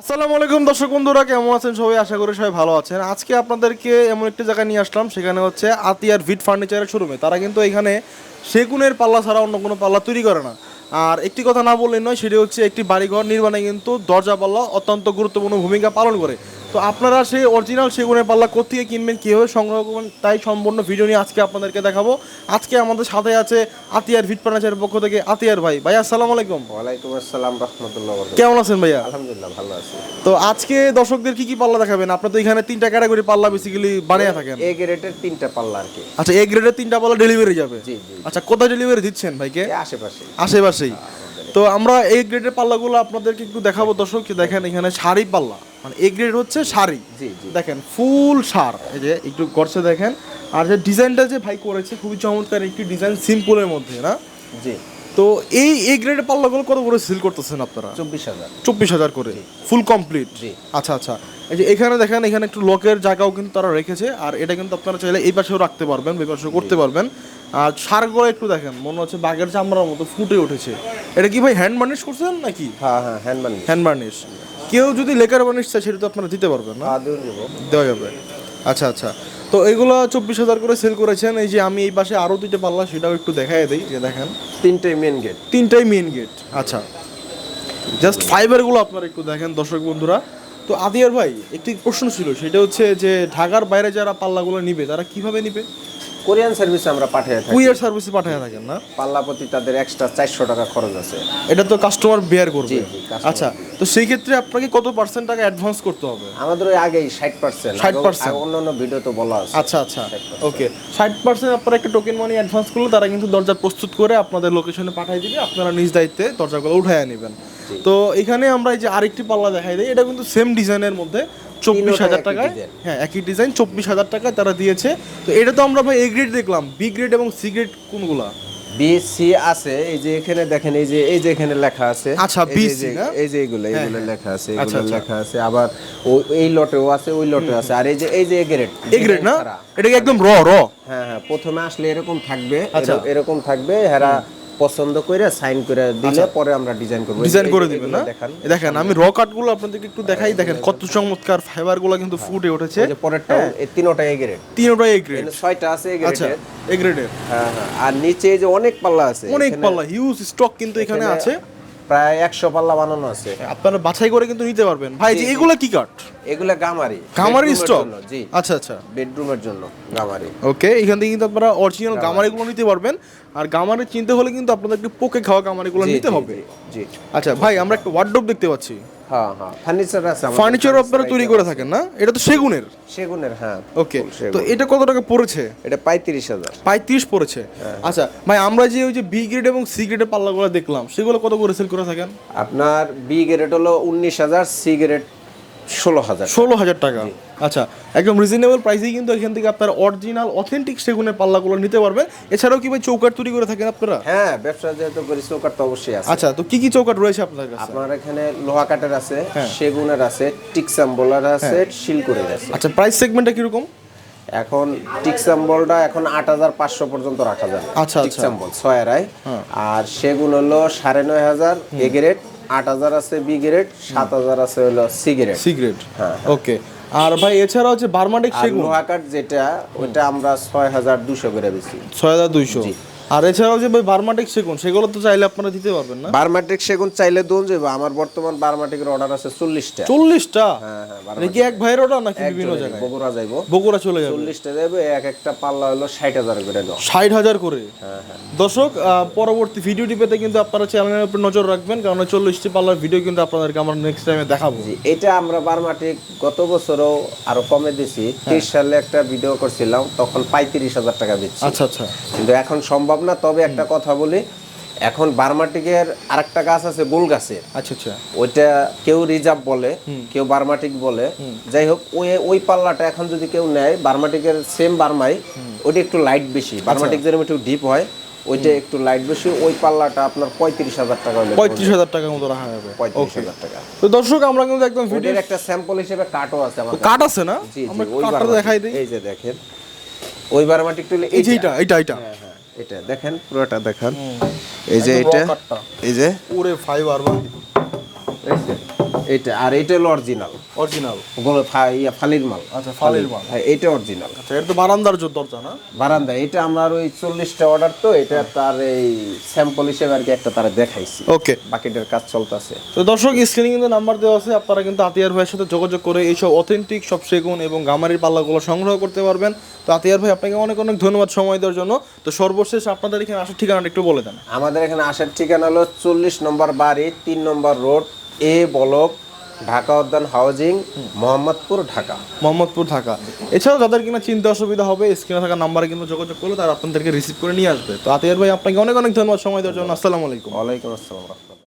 আসসালামু আলাইকুম দর্শক বন্ধুরা, কেমন আছেন সবাই? আশা করি সবাই ভালো আছেন। আজকে আপনাদেরকে এমন একটি জায়গায় নিয়ে আসলাম, সেখানে হচ্ছে আতিয়ার ভিট ফার্নিচারের শোরুমে। তারা কিন্তু এখানে সেগুনের পাল্লা ছাড়া অন্য কোনো পাল্লা তৈরি করে না। আর একটি কথা না বললেই নয়, সেটি হচ্ছে একটি বাড়িঘর নির্মাণে কিন্তু দরজা পাল্লা অত্যন্ত গুরুত্বপূর্ণ ভূমিকা পালন করে। তো আপনারা সেই অরিজিনাল সেগুনের পাল্লা কোথেকে কিনবেন কীভাবে সংগ্রহ করবেন তাই সম্পূর্ণ ভিডিও নিয়ে আজকে আপনাদেরকে দেখাবো। আজকে আমাদের সাথে আছে আতিয়ার ভিট ফার্নিচারের পক্ষ থেকে আতিয়ার ভাই। ভাই আসসালামু আলাইকুম। ওয়ালাইকুম আসসালাম রহমতুল্লাহ কেমন আছেন ভাইয়া? আলহামদুলিল্লাহ ভালো আছি। তো আজকে দর্শকদের কি কি পাল্লা দেখাবেন? আপনার তো এখানে তিনটা ক্যাটাগরি পাল্লা বেসিক্যালি বানিয়ে থাকেন। এ গ্রেডের তিনটা পাল্লা আর কি। আচ্ছা এ গ্রেডের তিনটা পাল্লা ডেলিভারি যাবে। জি জি। আচ্ছা কোথায় ডেলিভারি দিচ্ছেন ভাইকে? আশেপাশে আশেপাশেই। তো আমরা এই গ্রেডের পাল্লাগুলো আপনাদেরকে একটু দেখাবো। দর্শক কি দেখেন এখানে শাড়ি পাল্লা। মানে এ গ্রেড হচ্ছে শাড়ি। জি জি। দেখেন ফুল সার এই যে একটু গড়ছে দেখেন। আর যে ডিজাইনটা যে ভাই করেছে খুবই চমৎকার একটি ডিজাইন সিম্পলের মধ্যে না? জি। তো এই এ গ্রেডের পাল্লাগুলো কত করে সেল করতেছেন আপনারা? চব্বিশ হাজার। চব্বিশ হাজার করে। ফুল কমপ্লিট জি। আচ্ছা আচ্ছা। এই যে এখানে দেখেন এখানে একটু লকের জায়গাও কিন্তু তারা রেখেছে। আর এটা কিন্তু আপনারা চাইলে এই পাশেও রাখতে পারবেন ওই পাশেও করতে পারবেন। সারগুলো একটু দেখেন মনে হচ্ছে বাঘের চামড়ার মতো ফুটে উঠেছে। এটা কি ভাই হ্যান্ড বার্নিশ করছেন নাকি? হ্যাঁ হ্যাঁ হ্যান্ডম্যান হ্যান্ড বার্নিশ কেউ যদি লেকার বার্নিশ চায় সেটা তো আপনারা দিতে পারবেন না? হ্যাঁ দেওয়া যাবে। আচ্ছা আচ্ছা। তো এগুলো চব্বিশ হাজার করে সেল করেছেন। এই যে আমি এই পাশে আরও দুইটা পাল্লা সেটাও একটু দেখাই দিই যে দেখেন। তিনটাই মেন গেট তিনটাই মেন গেট আচ্ছা। জাস্ট ফাইবারগুলো আপনারা একটু দেখেন দর্শক বন্ধুরা। তো আদিয়ার ভাই একটি প্রশ্ন ছিল সেটা হচ্ছে যে ঢাকার বাইরে যারা পাল্লাগুলো নিবে তারা কীভাবে নিবে? কোরিয়ান সার্ভিসে আমরা পাঠিয়ে থাকি। কুইয়ার সার্ভিসে পাঠিয়ে থাকেন না? পাল্লা প্রতি তাদের এক্সট্রা চারশো টাকা খরচ আছে। এটা তো কাস্টমার বেয়ার করবে। আচ্ছা তো সেই ক্ষেত্রে আপনাকে কত পার্সেন্ট টাকা অ্যাডভান্স করতে হবে? আমাদের ওই আগেই ষাট পার্সেন্ট 60% অন্য অন্য ভিডিও তো বলা আছে। আচ্ছা আচ্ছা ওকে ষাট পার্সেন্ট আপনারা একটা টোকেন মানি অ্যাডভান্স করলে তারা কিন্তু দরজা প্রস্তুত করে আপনাদের লোকেশনে পাঠিয়ে দিবে আপনারা নিজ দায়িত্বে দরজাগুলো উঠায় নেবেন। তো এখানে আমরা এই যে আরেকটি পাল্লা দেখাই দিই এটা কিন্তু সেম ডিজাইনের মধ্যে। চব্বিশ হাজার টাকায়? হ্যাঁ একই ডিজাইন চব্বিশ হাজার টাকায় তারা দিয়েছে। তো এটা তো আমরা ভাই এ গ্রেড দেখলাম। বি গ্রেড এবং সি গ্রেড কোনগুলা? বি সি আছে। এই যে এখানে দেখেন এই যে এই যে এখানে লেখা আছে। আচ্ছা, না? এই যে এগুলো হ্যাঁ, এগুলো হ্যাঁ। লেখা আছে আচ্ছা, এগুলো আচ্ছা। লেখা আছে। আবার এই লটেও আছে ওই লটে আছে। আর এই যে এই যে গ্রেড এ গ্রেড না? এটা একদম র র হ্যাঁ হ্যাঁ প্রথমে আসলে এরকম থাকবে আচ্ছা। এরকম- এরকম থাকবে হেরা পছন্দ করে সাইন করে দিলে পরে আমরা ডিজাইন করব। ডিজাইন করে দিবেন না? দেখান। এই দেখেন আমি র কাটগুলো আপনাদেরকে একটু দেখাই। দেখেন কত চমৎকার ফাইবারগুলো কিন্তু ফুটে উঠেছে। এই যে পরেরটা এই তিনটা এ গ্রেড তিনটা এ গ্রেড ছয়টা আছে এ আচ্ছা গ্রেডের এ গ্রেডের হ্যাঁ হ্যাঁ। আর নিচে যে অনেক পাল্লা আছে অনেক পাল্লা হিউজ স্টক কিন্তু এখানে আছে। প্রায় একশো পাল্লা বানানো আছে। আপনারা বাছাই করে কিন্তু নিতে পারবেন। ভাই যে এগুলো কি কাঠ? এগুলো গামারি। গামারি স্টক? জি। আচ্ছা আচ্ছা। বেডরুমের জন্য গামারি। ওকে এখান থেকে কিন্তু আপনারা অরিজিনাল গামারিগুলো নিতে পারবেন। আর গামারি চিনতে হলে কিন্তু আপনাদেরকে পোকে খাওয়া গামারিগুলো নিতে হবে। জি, জি। আচ্ছা ভাই আমরা একটা ওয়ার্ডরোব দেখতে পাচ্ছি। হ্যাঁ হ্যাঁ। ফার্নিচার আছে ফার্নিচার আপনারা তৈরি করে থাকেন না? এটা তো সেগুনের। সেগুনের হ্যাঁ। ওকে তো এটা কত টাকা পড়েছে? এটা পঁয়ত্রিশ হাজার। পঁয়ত্রিশ পড়েছে। হ্যাঁ। আচ্ছা ভাই আমরা যে ওই যে বি গ্রেড এবং সি গ্রেডের পাল্লাগুলো দেখলাম সেগুলো কত করে সেল করে থাকেন? আপনার বি গ্রেড হলো উনিশ হাজার সি গ্রেড ষোলো হাজার ষোলো হাজার টাকা। আচ্ছা একদম রিজনেবল প্রাইসেই কিন্তু এখান থেকে আপনার অরিজিনাল অথেন্টিক সেগুনের পাল্লাগুলো নিতে পারবেন। এছাড়াও কি ভাই চৌকাট তৈরি করে থাকেন আপনারা? হ্যাঁ ব্যবসা যেহেতু করি চৌকাট তো অবশ্যই আছে। আচ্ছা তো কি কি চৌকাট রয়েছে আপনার কাছে? আপনার এখানে লোহা কাঠের আছে হ্যাঁ। সেগুনের আছে টিকসাম বোলার আছে শিলকুড়ির আছে। আচ্ছা প্রাইস সেগমেন্টটা কীরকম? এখন টিকসাম বলটা এখন আট হাজার পাঁচশো পর্যন্ত রাখা যায়। আচ্ছা, আচ্ছা। টিকসাম বল ছয় আর সেগুন হলো সাড়ে নয় হাজার এ গ্রেড আট হাজার আছে বি গ্রেড সাত হাজার আছে হলো সি গ্রেড সি গ্রেড হ্যাঁ, ওকে আর ভাই এছাড়া হচ্ছে বার্মাটিক সেগুন? লোহা কাঠ যেটা ওইটা আমরা ছয় হাজার দুশো করে বেশি ছয় হাজার দুইশো। আর এছাড়াও যে ভাই বার্মাটিক সেগুন সেগুলো তো চাইলে আপনারা দিতে পারবেন না? বারমাটিক সেগুন চাইলে দোন যাবে। আমার বর্তমান বারমাটিকের অর্ডার আছে চল্লিশটা। চল্লিশটা? হ্যাঁ হ্যাঁ এটা কি এক ভাইয়ের ওটা নাকি বিভিন্ন জায়গায়? বগুড়া যাইবো। বগুড়া চলে যাবে। চল্লিশটা যাবে এক একটা পাল্লা হলো ষাট হাজার করে দাও ষাট হাজার করে? হ্যাঁ হ্যাঁ। দর্শক পরবর্তী ভিডিওটি পেতে কিন্তু আপনারা চ্যানেলের উপর নজর রাখবেন কারণ চল্লিশটি পাল্লার ভিডিও কিন্তু আপনাদেরকে আমরা নেক্সট টাইমে দেখাবো। জি, এটা আমরা বারমাটিক গত বছরও আরও কমে দিছি। তেইশ সালে একটা ভিডিও করছিলাম তখন পঁয়ত্রিশ হাজার টাকা দিচ্ছি। আচ্ছা আচ্ছা। কিন্তু এখন সম্ভব না তবে একটা কথা বলি এখন বারমাটিকের আরেকটা গাছ আছে গোল গাছের। আচ্ছা আচ্ছা। ওইটা কেউ রিজার্ভ বলে কেউ বারমাটিক বলে। যাই হোক ওই ওই পাল্লাটা এখন যদি কেউ নেয় বারমাটিকের সেম বারমাই ওইটা একটু লাইট বেশি। বারমাটিক যেরকম একটু ডিপ হয় ওইটা একটু লাইট বেশি। ওই পাল্লাটা আপনার পঁয়ত্রিশ হাজার টাকা হলে পঁয়ত্রিশ হাজার টাকার মতো রাখা যাবে। পঁয়ত্রিশ হাজার টাকা। তো দর্শক আমরা কিন্তু একদম ভিডিও ওদের একটা স্যাম্পল হিসেবে কাটও আছে আমার কাট আছে না? জি জি আমরা ওই কাটটা দেখাই দিই। এই যে দেখেন ওই বারমাটিক টুলে এই যে এটা এটা এটা হ্যাঁ হ্যাঁ। এটা দেখেন পুরোটা দেখেন। এই যে এটা এই যে। পুরে ফাইবার বা এই যে, এটা আর এটা হলো অরিজিনাল অরিজিনাল ইয়া ফালির মাল। আচ্ছা ফালির মাল। হ্যাঁ এটা অরিজিনাল আচ্ছা এটা তো বারান্দার জন্য দরজা না? বারান্দা এটা আমার ওই চল্লিশটা অর্ডার তো এটা তার এই স্যাম্পল হিসেবে আর কি একটা তারা দেখাইছি। ওকে বাকিটার কাজ চলতেছে। তো দর্শক স্ক্রিনে কিন্তু নাম্বার দেওয়া আছে আপনারা কিন্তু আতিয়ার ভাইয়ের সাথে যোগাযোগ করে এইসব অথেন্টিক সব সেগুন এবং গামারির পাল্লাগুলো সংগ্রহ করতে পারবেন। তো আতিয়ার ভাই আপনাকে অনেক অনেক ধন্যবাদ সময় দেওয়ার জন্য। তো সর্বশেষ আপনাদের এখানে আসার ঠিকানাটা একটু বলে দেন। আমাদের এখানে আসার ঠিকানা হলো চল্লিশ নম্বর বাড়ি তিন নম্বর road A block Dhaka Udyan housing Mohammadpur Dhaka. Mohammadpur Dhaka. এছাড়াও যাদের কিনা চিনতে অসুবিধা হবে স্ক্রিনে থাকা নাম্বারে কিন্তু যোগাযোগ করলে তারা আপনাদেরকে রিসিভ করে নিয়ে আসবে। তো আতিয়ার ভাই আপনাকে অনেক অনেক ধন্যবাদ সময় দেওয়ার জন্য। আসসালামু আলাইকুম। ওয়ালাইকুম আসসালাম।